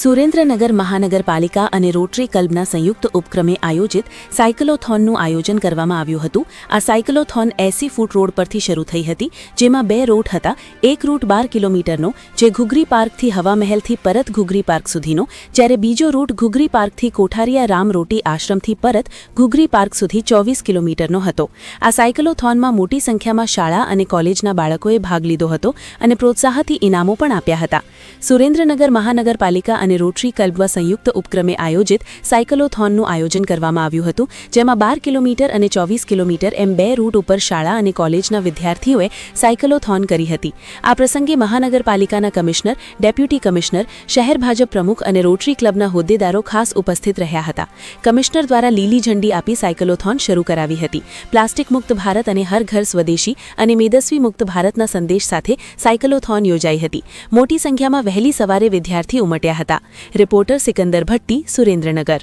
સુરેન્દ્રનગર મહાનગરપાલિકા અને રોટરી ક્લબના સંયુક્ત ઉપક્રમે આયોજિત સાયકલોથોનનું આયોજન કરવામાં આવ્યું હતું. આ સાયકલોથોન એસી ફૂટ રોડ પરથી શરૂ થઈ હતી, જેમાં બે રૂટ હતા, એક રૂટ બાર કિલોમીટરનો, જે ઘુઘરી પાર્કથી હવામહેલથી પરત ઘુઘરી પાર્ક સુધીનો, જ્યારે બીજો રૂટ ઘુઘરી પાર્કથી કોઠારિયા રામ રોટી આશ્રમથી પરત ઘુઘરી પાર્ક સુધી ચોવીસ કિલોમીટરનો હતો. આ સાયકલોથોનમાં મોટી સંખ્યામાં શાળા અને કોલેજના બાળકોએ ભાગ લીધો હતો અને પ્રોત્સાહથી ઇનામો પણ આપ્યા હતા. સુરેન્દ્રનગર મહાનગરપાલિકા અને રોટરી ક્લબના સંયુક્ત ઉપક્રમે આયોજિત સાયકલોથોનનું આયોજન કરવામાં આવ્યું હતું, જેમાં બાર કિલોમીટર અને ચોવીસ કિલોમીટર એમ બે રૂટ ઉપર શાળા અને કોલેજના વિદ્યાર્થીઓએ સાયકલોથોન કરી હતી. આ પ્રસંગે મહાનગરપાલિકાના કમિશનર, ડેપ્યુટી કમિશનર, શહેર ભાજપ પ્રમુખ અને રોટરી ક્લબના હોદ્દેદારો ખાસ ઉપસ્થિત રહ્યા હતા. કમિશનર દ્વારા લીલી ઝંડી આપી સાયકલોથોન શરૂ કરાવી હતી. પ્લાસ્ટિક મુક્ત ભારત અને હર ઘર સ્વદેશી અને મેદસ્વી મુક્ત ભારતના સંદેશ સાથે સાયકલોથોન યોજાઈ હતી. મોટી સંખ્યામાં વહેલી સવારે વિદ્યાર્થી ઉમટ્યા હતા. રિપોર્ટર સિકંદર ભટ્ટી સુરેન્દ્રનગર